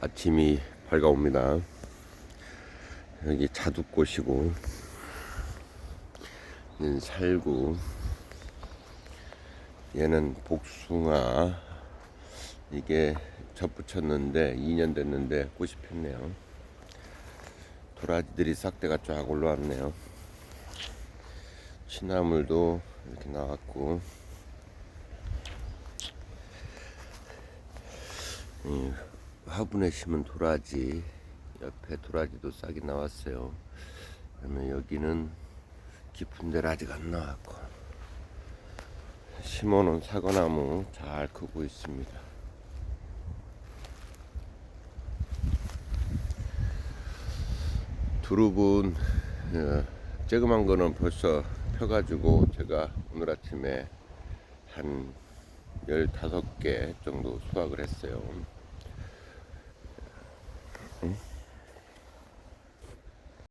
아침이 밝아옵니다. 여기 자두꽃이고, 얘는 살구, 얘는 복숭아, 이게 접 붙였는데 2년 됐는데 꽃이 폈네요. 도라지들이 싹대가 쫙 올라왔네요. 취나물도 이렇게 나왔고, 이 화분에 심은 도라지 옆에 도라지도 싹이 나왔어요. 그러면 여기는 깊은 데는 아직 안 나왔고 심어놓은 사과나무 잘 크고 있습니다. 두릅은 어, 조그만 거는 벌써 펴가지고 제가 오늘 아침에 한 15개 정도 수확을 했어요. 응?